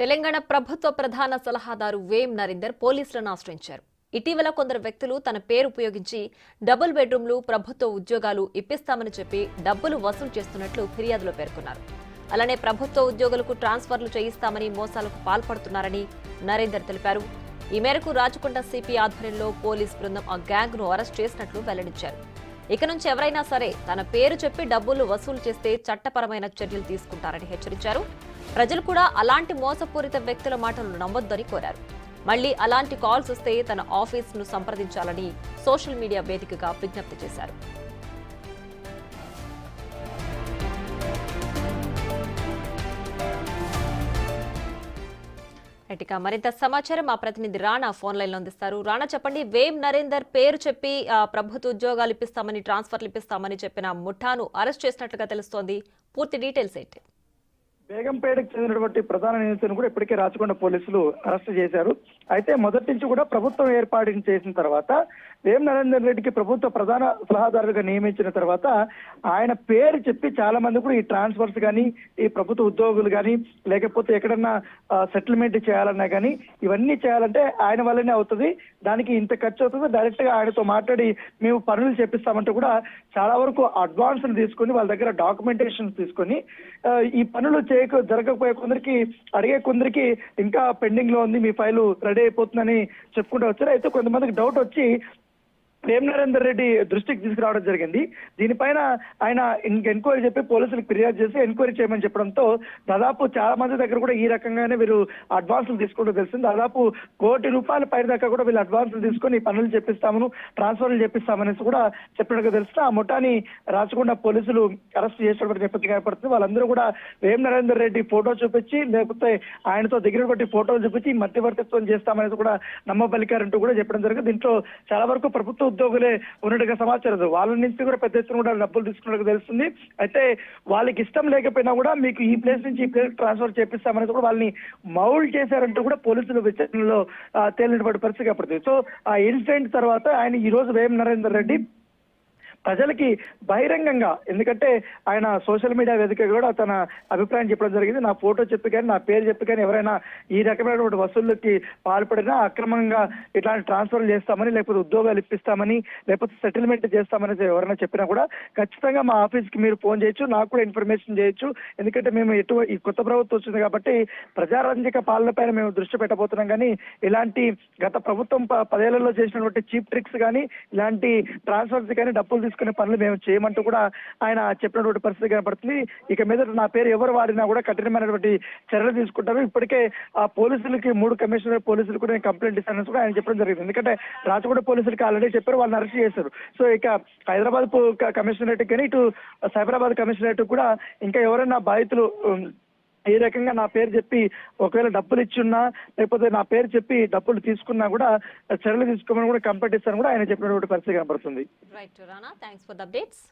తెలంగాణ ప్రభుత్వ ప్రధాన సలహాదారు వేం నరేందర్ పోలీసులను ఆశ్రయించారు. ఇటీవల కొందరు వ్యక్తులు తన పేరు ఉపయోగించి డబుల్ బెడ్రూమ్లు ప్రభుత్వ ఉద్యోగాలు ఇప్పిస్తామని చెప్పి డబ్బులు వసూలు చేస్తున్నట్లు ఫిర్యాదులో పేర్కొన్నారు. అలానే ప్రభుత్వ ఉద్యోగులకు ట్రాన్స్ఫర్లు చేయిస్తామని మోసాలకు పాల్పడుతున్నారని నరేందర్ తెలిపారు. ఈ మేరకు రాచకొండ సిపి ఆధ్వర్యంలో పోలీస్ బృందం ఆ గ్యాంగ్ను అరెస్ట్ చేసినట్లు వెల్లడించారు. ఇక నుంచి ఎవరైనా సరే తన పేరు చెప్పి డబ్బులు వసూలు చేస్తే చట్టపరమైన చర్యలు తీసుకుంటారని హెచ్చరించారు. ప్రజలు కూడా అలాంటి మోసపూరిత వ్యక్తుల మాటలు నమ్మొద్దని కోరారు. మళ్ళీ అలాంటి కాల్స్ వస్తే తన ఆఫీస్ను సంప్రదించాలని సోషల్ మీడియా వేదికగా విజ్ఞప్తి చేశారు. రైట్, ఇక మరింత సమాచారం మా ప్రతినిధి రాణా ఫోన్ లైన్లో అందిస్తారు. రాణా చెప్పండి వేం నరేందర్ పేరు చెప్పి ప్రభుత్వ ఉద్యోగాలు ఇప్పిస్తామని ట్రాన్స్ఫర్లు ఇప్పిస్తామని చెప్పిన ముఠాను అరెస్ట్ చేసినట్లుగా తెలుస్తోంది. పూర్తి డీటెయిల్స్ ఏంటి? బేగంపేటకు చెందినటువంటి ప్రధాన నిందితుని కూడా ఇప్పటికే రాచకొండ పోలీసులు అరెస్ట్ చేశారు. అయితే మొదటి నుంచి కూడా ప్రభుత్వం ఏర్పాటు చేసిన తర్వాత వేం నరేందర్ రెడ్డికి ప్రభుత్వ ప్రధాన సలహాదారుగా నియమించిన తర్వాత ఆయన పేరు చెప్పి చాలా మంది కూడా ఈ ట్రాన్స్ఫర్స్ కానీ ఈ ప్రభుత్వ ఉద్యోగులు కానీ లేకపోతే ఎక్కడన్నా సెటిల్మెంట్ చేయాలన్నా కానీ ఇవన్నీ చేయాలంటే ఆయన వల్లనే అవుతుంది. దానికి ఇంత ఖర్చు అవుతుంది. డైరెక్ట్గా ఆయనతో మాట్లాడి మేము పనులు చేపిస్తామంటే కూడా చాలా వరకు అడ్వాన్స్ తీసుకొని వాళ్ళ దగ్గర డాక్యుమెంటేషన్ తీసుకొని ఈ పనులు చేయక జరగకపోయే కొందరికి అడిగే కొందరికి ఇంకా పెండింగ్లో ఉంది. మీ ఫైలు రెడీ అయిపోతుందని చెప్పుకుంటూ వచ్చారు. అయితే కొంతమందికి డౌట్ వచ్చి ప్రేమ్ నరేందర్ రెడ్డి దృష్టికి తీసుకురావడం జరిగింది. దీనిపైన ఆయన ఎంక్వైరీ చెప్పి పోలీసులకు ఫిర్యాదు చేసి ఎంక్వైరీ చేయమని చెప్పడంతో దాదాపు చాలా మంది దగ్గర కూడా ఈ రకంగానే వీరు అడ్వాన్సులు తీసుకుంటూ తెలిసింది. దాదాపు కోటి రూపాయల పై దాకా కూడా వీళ్ళు అడ్వాన్సులు తీసుకొని పనులు చెప్పిస్తామను ట్రాన్స్ఫర్లు చెప్పిస్తామనేసి కూడా చెప్పినట్టుగా తెలుస్తుంది. ఆ ముఠాని రాచకొండ పోలీసులు అరెస్ట్ చేసినటువంటి నేపథ్యం ఏర్పడుతుంది. వాళ్ళందరూ కూడా వేం నరేందర్ రెడ్డి ఫోటో చూపించి లేకపోతే ఆయనతో దగ్గరటువంటి ఫోటోలు చూపించి మధ్యవర్తిత్వం చేస్తామనేది కూడా నమ్మబలికారంటూ కూడా చెప్పడం జరిగింది. దీంట్లో చాలా వరకు ప్రభుత్వం ఉద్యోగులే ఉన్నట్టుగా సమాచారం వాళ్ళ నుంచి కూడా పెద్ద ఎత్తున కూడా డబ్బులు తీసుకున్నట్టుగా తెలుస్తుంది. అయితే వాళ్ళకి ఇష్టం లేకపోయినా కూడా మీకు ఈ ప్లేస్ నుంచి ఈ ప్లేస్ ట్రాన్స్ఫర్ చేపిస్తామనేది కూడా వాళ్ళని మౌల్డ్ చేశారంటూ కూడా పోలీసులు విచారణలో తేలినటువంటి పరిస్థితి ఏర్పడుతుంది. సో ఆ ఇన్సిడెంట్ తర్వాత ఆయన ఈ రోజు వేం నరేందర్ రెడ్డి ప్రజలకి బహిరంగంగా ఎందుకంటే ఆయన సోషల్ మీడియా వేదిక కూడా తన అభిప్రాయం చెప్పడం జరిగింది. నా ఫోటో చెప్పి కానీ నా పేరు చెప్పి కానీ ఎవరైనా ఈ రకమైనటువంటి వసూళ్ళకి పాల్పడినా అక్రమంగా ఇట్లాంటి ట్రాన్స్ఫర్ చేస్తామని లేకపోతే ఉద్యోగాలు ఇప్పిస్తామని లేకపోతే సెటిల్మెంట్ చేస్తామని ఎవరైనా చెప్పినా కూడా ఖచ్చితంగా మా ఆఫీస్కి మీరు ఫోన్ చేయొచ్చు నాకు కూడా ఇన్ఫర్మేషన్ చేయొచ్చు. ఎందుకంటే మేము ఎటువంటి ఈ కొత్త ప్రభుత్వం వచ్చింది కాబట్టి ప్రజారంజక పాలన పైన మేము దృష్టి పెట్టబోతున్నాం. కానీ ఇలాంటి గత ప్రభుత్వం ప- పదేళ్ళలో చేసినటువంటి చీప్ ట్రిక్స్ కానీ ఇలాంటి ట్రాన్స్ఫర్స్ కానీ డబ్బులు తీసుకునే పనులు మేము చేయమంటూ కూడా ఆయన చెప్పినటువంటి పరిస్థితి కనపడుతుంది. ఇక మీద నా పేరు ఎవరు వాడినా కూడా కఠినమైనటువంటి చర్యలు తీసుకుంటారు. ఇప్పటికే ఆ పోలీసులకి మూడు కమిషనర్ పోలీసులు కూడా కంప్లైంట్ ఇస్తానని కూడా ఆయన చెప్పడం జరిగింది. ఎందుకంటే రాచగూడ పోలీసులకి ఆల్రెడీ చెప్పారు వాళ్ళని అరెస్ట్ చేశారు. సో ఇక హైదరాబాద్ కమిషనరేట్ కానీ ఇటు సైబరాబాద్ కమిషనరేట్ కూడా ఇంకా ఎవరైనా బాధితులు ఈ రకంగా నా పేరు చెప్పి ఒకవేళ డబ్బులు ఇచ్చున్నా లేకపోతే నా పేరు చెప్పి డబ్బులు తీసుకున్నా కూడా చర్యలు తీసుకోమని కూడా కంప్లైంట్ ఇస్తాను కూడా ఆయన చెప్పినటువంటి పరిస్థితి కనబడుతుంది right Rana thanks for the updates